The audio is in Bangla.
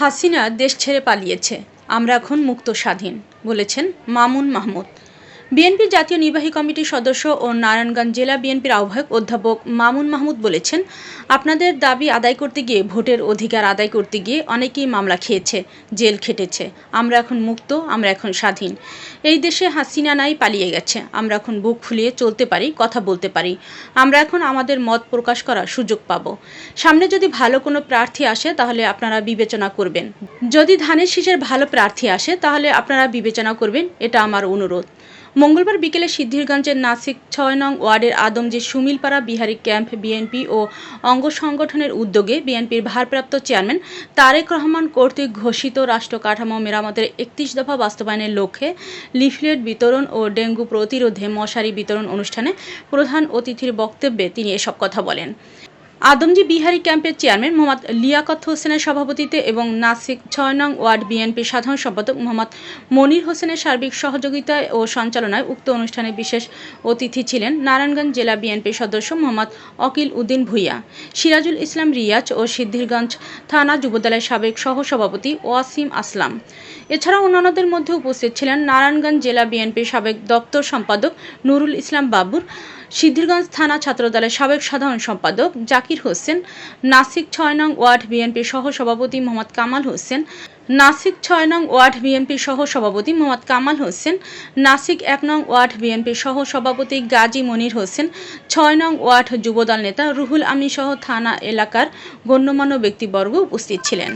হাসিনা দেশ ছেড়ে পালিয়েছে। আমরা এখন মুক্ত স্বাধীন বলেছেন মামুন মাহমুদ। বিএনপির জাতীয় নির্বাহী কমিটির সদস্য ও নারায়ণগঞ্জ জেলা বিএনপির আহ্বায়ক অধ্যাপক মামুন মাহমুদ বলেছেন, আপনাদের দাবি আদায় করতে গিয়ে, ভোটের অধিকার আদায় করতে গিয়ে অনেকেই মামলা খেয়েছে, জেল খেটেছে। আমরা এখন মুক্ত, আমরা এখন স্বাধীন। এই দেশে হাসিনা নাই, পালিয়ে গেছে। আমরা এখন বুক ফুলিয়ে চলতে পারি, কথা বলতে পারি। আমরা এখন আমাদের মত প্রকাশ করার সুযোগ পাবো। সামনে যদি ভালো কোনো প্রার্থী আসে, তাহলে আপনারা বিবেচনা করবেন। যদি ধানের শীষের ভালো প্রার্থী আসে, তাহলে আপনারা বিবেচনা করবেন, এটা আমার অনুরোধ। মঙ্গলবার বিকেলে সিদ্ধিরগঞ্জের নাসিক ছয় নং ওয়ার্ডের আদমজি সুমিলপাড়া বিহারি ক্যাম্প বিএনপি ও অঙ্গ সংগঠনের উদ্যোগে বিএনপির ভারপ্রাপ্ত চেয়ারম্যান তারেক রহমান কর্তৃক ঘোষিত রাষ্ট্র কাঠামো মেরামতের একত্রিশ দফা বাস্তবায়নের লক্ষ্যে লিফলেট বিতরণ ও ডেঙ্গু প্রতিরোধে মশারি বিতরণ অনুষ্ঠানে প্রধান অতিথির বক্তব্যে তিনি এসব কথা বলেন। আদমজি বিহারি ক্যাম্পের চেয়ারম্যান মোহাম্মদ লিয়াকত হোসেনের সভাপতিত্বে এবং নাসিক ছয় নং ওয়ার্ড বিএনপি সাধারণ সম্পাদক মোহাম্মদ মনির হোসেনের সার্বিক সহযোগিতায় ও সঞ্চালনায় উক্ত অনুষ্ঠানে বিশেষ অতিথি ছিলেন নারায়ণগঞ্জ জেলা বিএনপির সদস্য মোহাম্মদ অকিল উদ্দিন ভুইয়া, সিরাজুল ইসলাম রিয়াজ ও সিদ্ধিরগঞ্জ থানা যুবদলের সাবেক সহসভাপতি ওয়াসিম আসলাম। এছাড়া অন্যান্যদের মধ্যে উপস্থিত ছিলেন নারায়ণগঞ্জ জেলা বিএনপির সাবেক দপ্তর সম্পাদক নুরুল ইসলাম বাবুর সিদ্ধিরগঞ্জ থানা ছাত্রদলের সাবেক সাধারণ সম্পাদক জাকির হোসেন, নাসিক ছয় নং ওয়ার্ড বিএনপির সহ সভাপতি মোহাম্মদ কামাল হোসেন, নাসিক ছয় নং ওয়ার্ড বিএনপির সহ সভাপতি মোহাম্মদ কামাল হোসেন, নাসিক এক নং ওয়ার্ড বিএনপির সহ সভাপতি গাজী মনির হোসেন, ছয় নং ওয়ার্ড যুবদল নেতা রুহুল আমিন সহ থানা এলাকার গণ্যমান্য ব্যক্তিবর্গ উপস্থিত ছিলেন।